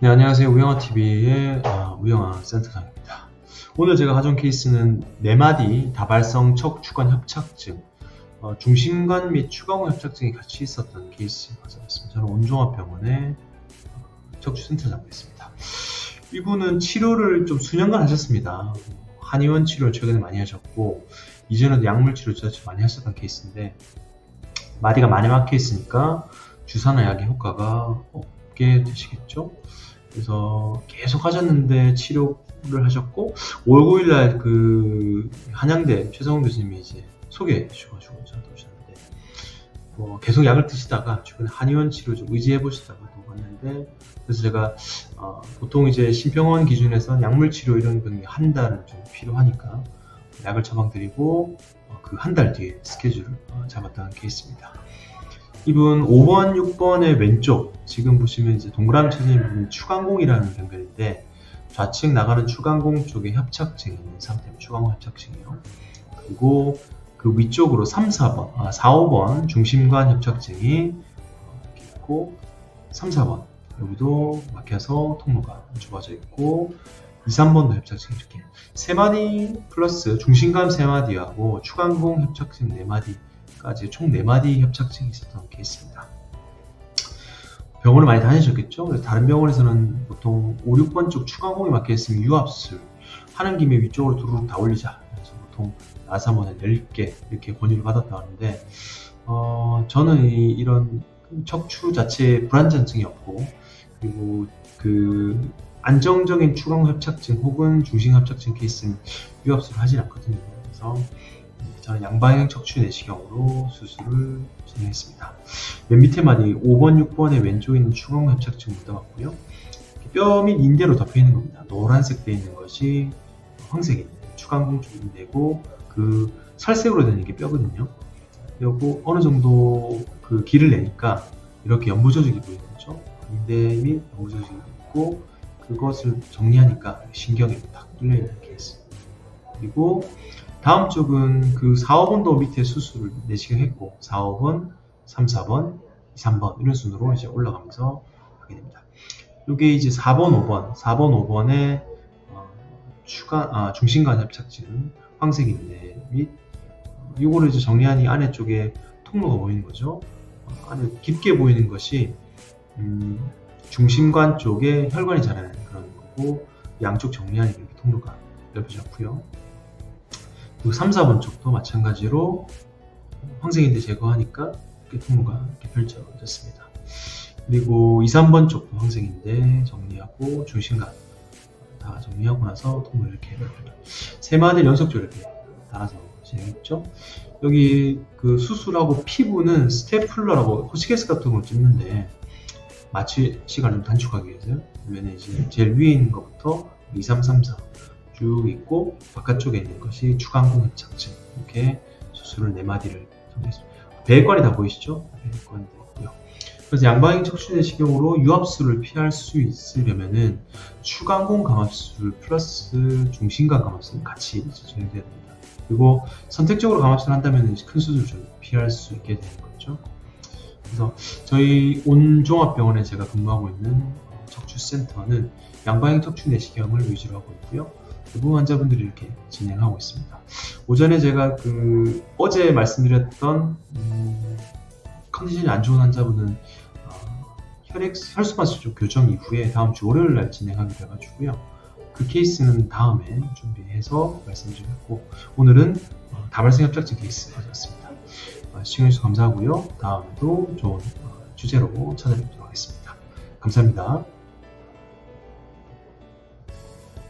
네, 안녕하세요. 우영아TV의 아, 우영아 센터장입니다. 오늘 제가 가져온 케이스는 네마디 다발성 척추관 협착증, 어, 중심관 및 추가관 협착증이 같이 있었던 케이스 가져왔습니다. 저는 온종합병원의 어, 척추센터장입니다. 이분은 치료를 좀 수년간 하셨습니다. 한의원 치료를 최근에 많이 하셨고, 이전에도 약물 치료 를 많이 하셨던 케이스인데, 마디가 많이 막혀 있으니까 주사나 약의 효과가 없게 되시겠죠? 그래서 계속 하셨는데 치료를 하셨고 5월 9일 날 그 한양대 최성훈 교수님이 이제 소개해 주셔가지고 저한테 오셨는데 뭐 계속 약을 드시다가 최근에 한의원 치료 좀 의지해 보시다가 또 왔는데 그래서 제가 어 보통 이제 심평원 기준에서 약물 치료 이런 병이 한달좀 필요하니까 약을 처방드리고 어 그한 달 뒤에 스케줄을 어 잡았던 케이스입니다. 이분 5번, 6번의 왼쪽 지금 보시면 이제 동그라미 쳐진 부분 추간공이라는 병변인데 좌측 나가는 추간공 쪽에 협착증이 있는 상태입니다. 추간공 협착증이요. 그리고 그 위쪽으로 3, 4번, 아, 4, 5번 중심관 협착증이 있고 3, 4번 여기도 막혀서 통로가 좁아져 있고 2, 3번도 협착증 이렇게 세 마디 플러스 중심감 세 마디하고 추간공 협착증 네 마디 까지 총 4마디 협착증이 있었던 케이스입니다. 병원을 많이 다니셨겠죠? 그래서 다른 병원에서는 보통 5, 6번 쪽 추가공이 막혀있으면 유압술 하는 김에 위쪽으로 두루룩 다 올리자. 그래서 보통 나사몬에 10개 이렇게 권유를 받았다 하는데 어, 저는 이, 런 척추 자체에 불안전증이 없고 그리고 그 안정적인 추강 협착증 혹은 중심 협착증 케이스는 유압술을 하진 않거든요. 그래서 저는 양방향 척추 내시경으로 수술을 진행했습니다. 맨 밑에 마디 5번, 6번의 왼쪽에 있는 추궁 협착증 묻어갔고요. 뼈 및 인대로 덮여 있는 겁니다. 노란색 되어 있는 것이 황색인 추간공 쪽인데고 그 살색으로 되는 게 뼈거든요. 그리고 어느 정도 그 길을 내니까 이렇게 연부 조직이 보이는 거죠. 인대 및 연부 조직이 있고 그것을 정리하니까 신경이 딱 뚫려 있는 케이스. 그리고 다음 쪽은 그 4, 5번도 밑에 수술을 내시경 했고 4, 5번, 3, 4번, 2, 3번 이런 순으로 이제 올라가면서 하게 됩니다. 이게 이제 4번, 5번, 4번, 5번의 어, 추가 아, 중심관 협착증 황색인데 및 어, 이거를 이제 정리하니 안에 쪽에 통로가 보이는 거죠. 어, 안에 깊게 보이는 것이 음, 중심관 쪽에 혈관이 자라는 그런 거고 양쪽 정리하니 이렇게 통로가 넓혀졌고요. 그리고 3, 4번 쪽도 마찬가지로 황색인데 제거하니까 통로가 이렇게 펼쳐졌습니다. 그리고 2, 3번 쪽도 황색인데 정리하고 중심감 다 정리하고 나서 통로 이렇게 세 마디 연속적으로 이렇게 달아서 진행했죠. 여기 그 수술하고 피부는 스테플러라고 호시게스 같은 걸 찍는데 마취 시간을 좀 단축하기 위해서요. 그러면 이제 제일 위에 있는 것부터 2, 3, 3, 4 쭉 있고 바깥쪽에 있는 것이 추간공 협착증 이렇게 수술을 네 마디를 정리했습니다. 배관이 다 보이시죠? 배관이 있고요. 그래서 양방향 척추 내시경으로 유압술을 피할 수 있으려면은 추간공 감압술 플러스 중심관 감압술 같이 진행돼야 됩니다. 그리고 선택적으로 감압술을 한다면 큰 수술 좀 피할 수 있게 되는 거죠. 그래서 저희 온종합병원에 제가 근무하고 있는 척추센터는 양방향 척추 내시경을 위주로 하고 있고요. 대부분 환자분들이 이렇게 진행하고 있습니다. 오전에 제가 그 어제 말씀드렸던 음, 컨디션이 안 좋은 환자분은 어, 혈액 혈소판 수조 교정 이후에 다음 주 월요일 날 진행하게 돼가지고요. 그 케이스는 다음에 준비해서 말씀드렸고 오늘은 어, 다발성 협착증 케이스 가져왔습니다. 어, 시청해주셔서 감사하고요. 다음에도 좋은 어, 주제로 찾아뵙도록 하겠습니다. 감사합니다.